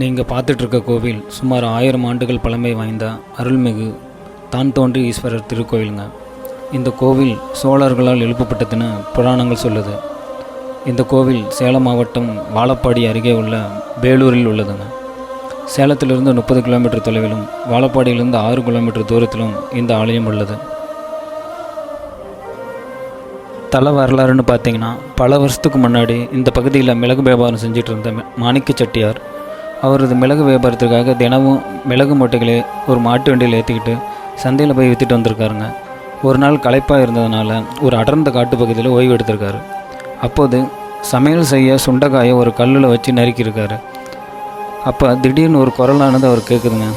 நீங்கள் பார்த்துட்ருக்க கோவில் சுமார் ஆயிரம் ஆண்டுகள் பழமை வாய்ந்த அருள்மிகு தான் தோன்றி ஈஸ்வரர் திருக்கோவிலுங்க. இந்த கோவில் சோழர்களால் எழுப்பப்பட்டதுன்னு புராணங்கள் சொல்லுது. இந்த கோவில் சேலம் மாவட்டம் வாழப்பாடி அருகே உள்ள வேலூரில் உள்ளதுங்க. சேலத்திலிருந்து முப்பது கிலோமீட்டர் தொலைவிலும் வாழப்பாடியிலிருந்து ஆறு கிலோமீட்டர் தூரத்திலும் இந்த ஆலயம் உள்ளது. தல வரலாறுன்னு பார்த்தீங்கன்னா பல வருஷத்துக்கு முன்னாடி இந்த பகுதியில் மிளகு வியாபாரம் செஞ்சுட்டு இருந்த மாணிக்க செட்டியார் அவரது மிளகு வியாபாரத்துக்காக தினமும் மிளகு மூட்டைகளை ஒரு மாட்டு வண்டியில் ஏற்றிக்கிட்டு சந்தையில் போய் விற்றுட்டு வந்திருக்காருங்க. ஒரு நாள் களைப்பாக இருந்ததுனால ஒரு அடர்ந்த காட்டு பகுதியில் ஓய்வு எடுத்திருக்காரு. அப்போது சமையல் செய்ய சுண்டைக்காயை ஒரு கல்லில் வச்சு நறுக்கியிருக்காரு. அப்போ திடீர்னு ஒரு குரலானது அவர் கேட்குதுங்க.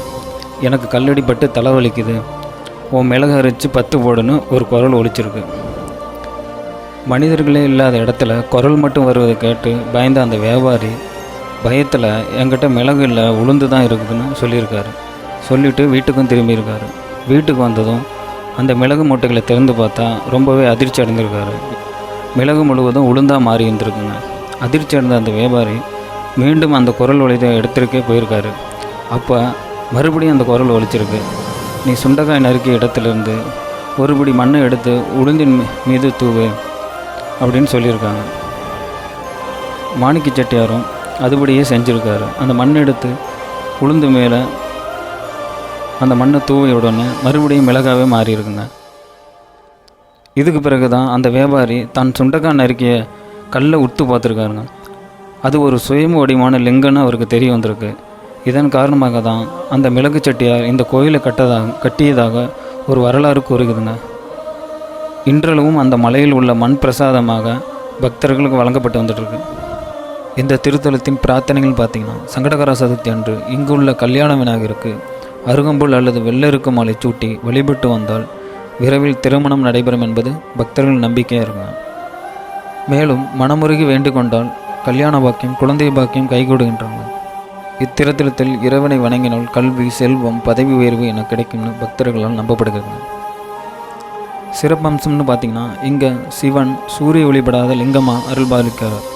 எனக்கு கல்லடிப்பட்டு தலை வலிக்குது. உன் மிளகு அரைச்சி பத்து போடுன்னு ஒரு குரல் ஒழிச்சிருக்கு மனிதர்களே இல்லாத இடத்துல குரல் மட்டும் வருவதை கேட்டு பயந்த அந்த வியாபாரி பயத்தில் என்கிட்ட மிளகு இல்லை உளுந்து தான் இருக்குதுன்னு சொல்லியிருக்காரு. சொல்லிவிட்டு வீட்டுக்கும் திரும்பியிருக்காரு. வீட்டுக்கு வந்ததும் அந்த மிளகு மூட்டைகளை திறந்து பார்த்தா ரொம்பவே அதிர்ச்சி அடைந்திருக்காரு மிளகு முழுவதும் உளுந்தாக மாறி இருந்திருக்குங்க. அதிர்ச்சி அடைந்த அந்த வியாபாரி மீண்டும் அந்த குரல் ஒலித்த இடத்திற்கே போயிருக்காரு. அப்போ மறுபடியும் அந்த குரல் ஒலிச்சிருக்கு. நீ சுண்டைக்காய் நறுக்கிய இடத்துலேருந்து ஒருபடி மண்ணை எடுத்து உளுந்தின் மீது தூவு அப்படின்னு சொல்லியிருக்காங்க. மாணிக்க செட்டியாரும் அதுபடியே செஞ்சுருக்காரு. அந்த மண் எடுத்து உளுந்து மேலே அந்த மண்ணை தூவி உடனே மறுபடியும் மிளகாவே மாறியிருக்குங்க. இதுக்கு பிறகு தான் அந்த வியாபாரி தான் சுண்டக்காய் நறுக்கிய கல்லை உத்து பார்த்துருக்காருங்க. அது ஒரு சுயம வடிவான லிங்கன்னு அவருக்கு தெரிய வந்திருக்கு. இதன் காரணமாக தான் அந்த மிளகு செட்டியார் இந்த கோயிலை கட்டதாக கட்டியதாக ஒரு வரலாறு கூறுகிறதுங்க. இன்றளவும் அந்த மலையில் உள்ள மண் பிரசாதமாக பக்தர்களுக்கு வழங்கப்பட்டு வந்துட்டுருக்கு. இந்த திருத்தலத்தின் பிரார்த்தனைகள் பார்த்தீங்கன்னா சங்கடகர சதுர்த்தி அன்று இங்குள்ள கல்யாண விநாயகருக்கு அருகம்புல் அல்லது வெள்ளருக்கு மாலை சூட்டி வழிபட்டு வந்தால் விரைவில் திருமணம் நடைபெறும் என்பது பக்தர்கள் நம்பிக்கையாக இருக்கும். மேலும் மனமுருகி வேண்டிக் கொண்டால் கல்யாண பாக்கியம் குழந்தை பாக்கியம் கைகூடுகின்றாங்க இத்திருத்தலத்தில் இறைவனை வணங்கினால் கல்வி செல்வம் பதவி உயர்வு என கிடைக்கும்னு பக்தர்களால் நம்பப்படுகிறது. சிறப்பம்சம்னு பார்த்தீங்கன்னா இங்கே சிவன் சூரிய ஒளிபடாத லிங்கமாக அருள்பாலிக்கிறார்.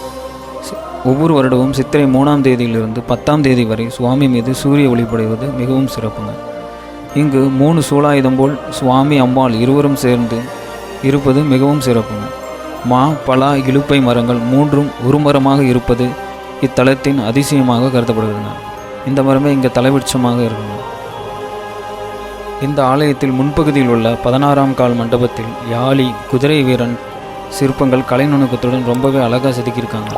ஒவ்வொரு வருடமும் சித்திரை மூணாம் தேதியிலிருந்து பத்தாம் தேதி வரை சுவாமி மீது சூரிய ஒளிபடுவது மிகவும் சிறப்புங்க. இங்கு மூணு சூலாயுதம் போல் சுவாமி அம்பாள் இருவரும் சேர்ந்து இருப்பது மிகவும் சிறப்புங்க. மா பலா இலுப்பை மரங்கள் மூன்றும் ஒரு மரமாக இருப்பது இத்தலத்தின் அதிசயமாக கருதப்படுகிறதுங்க இந்த மரமே இங்கே தலைவிருட்சமாக இருக்குங்க. இந்த ஆலயத்தில் முன்பகுதியில் உள்ள பதினாறாம் கால் மண்டபத்தில் யாழி குதிரை வீரன் சிற்பங்கள் கலை நுணுக்கத்துடன் ரொம்பவே அழகாக செதுக்கியிருக்காங்க.